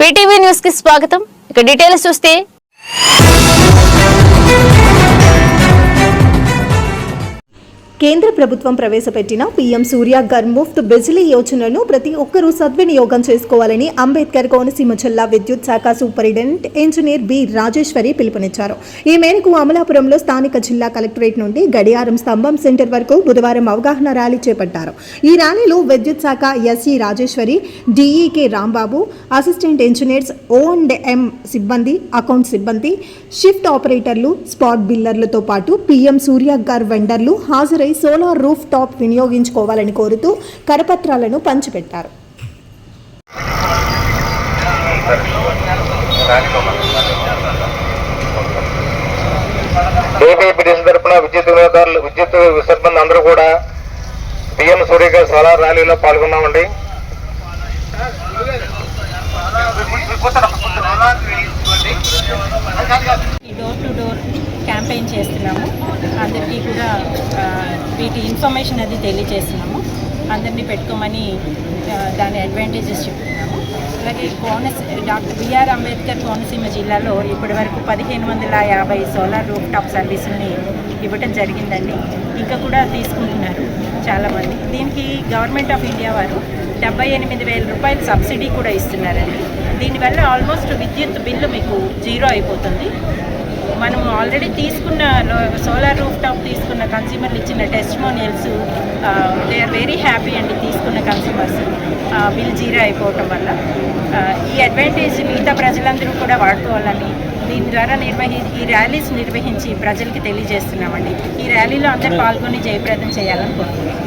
PTV న్యూస్కి స్వాగతం. ఇక డీటెయిల్స్ చూస్తే కేంద్ర ప్రభుత్వం ప్రవేశపెట్టిన పీఎం సూర్య గర్ ముఫ్త్ బిజిలీ యోజనను ప్రతి ఒక్కరూ సద్వినియోగం చేసుకోవాలని అంబేద్కర్ కోనసీమ జిల్లా విద్యుత్ శాఖ సూపరింటెండెంట్ ఇంజనీర్ బి రాజేశ్వరి పిలుపునిచ్చారు. ఈ మేరకు అమలాపురంలో స్థానిక జిల్లా కలెక్టరేట్ నుండి గడియారం స్తంభం సెంటర్ వరకు బుధవారం అవగాహన ర్యాలీ చేపట్టారు. ఈ ర్యాలీలో విద్యుత్ శాఖ SE Rajeshwari DEK Rambabu assistant engineers O and M సిబ్బంది అకౌంట్ సిబ్బంది షిఫ్ట్ ఆపరేటర్లు స్పాట్ బిల్లర్లతో పాటు పీఎం సూర్య గర్ వెండర్లు హాజరై సోలార్ రూఫ్ టాప్ వినియోగించుకోవాలని కోరుతూ కరపత్రాలను పంచిపెట్టారు. విద్యుత్ వినియోగదారులు విద్యుత్ సిబ్బంది అందరూ కూడా పిఎం సోలార్ ర్యాలీలో పాల్గొన్నామండి. డోర్ టు డోర్ క్యాంపెయిన్ చేస్తున్నాము. అందరికీ కూడా వీటి ఇన్ఫర్మేషన్ అది తెలియజేస్తున్నాము. అందరినీ పెట్టుకోమని దాని అడ్వాంటేజెస్ చెప్తున్నాము. అలాగే కోనసీ డాక్టర్ బిఆర్ అంబేద్కర్ కోనసీమ జిల్లాలో ఇప్పటి వరకు పదిహేను వందల యాభై సోలార్ రూఫ్ టాప్ సర్వీసుల్ని ఇవ్వటం జరిగిందండి. ఇంకా కూడా తీసుకుంటున్నారు చాలామంది. దీనికి గవర్నమెంట్ ఆఫ్ ఇండియా వారు డెబ్బై ఎనిమిది వేల రూపాయలు సబ్సిడీ కూడా ఇస్తున్నారండి. దీనివల్ల ఆల్మోస్ట్ విద్యుత్ బిల్లు మీకు జీరో అయిపోతుంది. ఆల్రెడీ తీసుకున్న సోలార్ రూఫ్ టాప్ తీసుకున్న కన్స్యూమర్లు ఇచ్చిన testimonials they are very happy అండి తీసుకున్న కన్స్యూమర్స్ బిల్ జీరో అయిపోవటం వల్ల. ఈ అడ్వాంటేజ్ మిగతా ప్రజలందరూ కూడా వాడుకోవాలని దీని ద్వారా నిర్వహి ఈ ర్యాలీస్ నిర్వహించి ప్రజలకి తెలియజేస్తున్నామండి. ఈ ర్యాలీలో అందరూ పాల్గొని జయప్రదం చేయాలని కోరుకుంటున్నాం.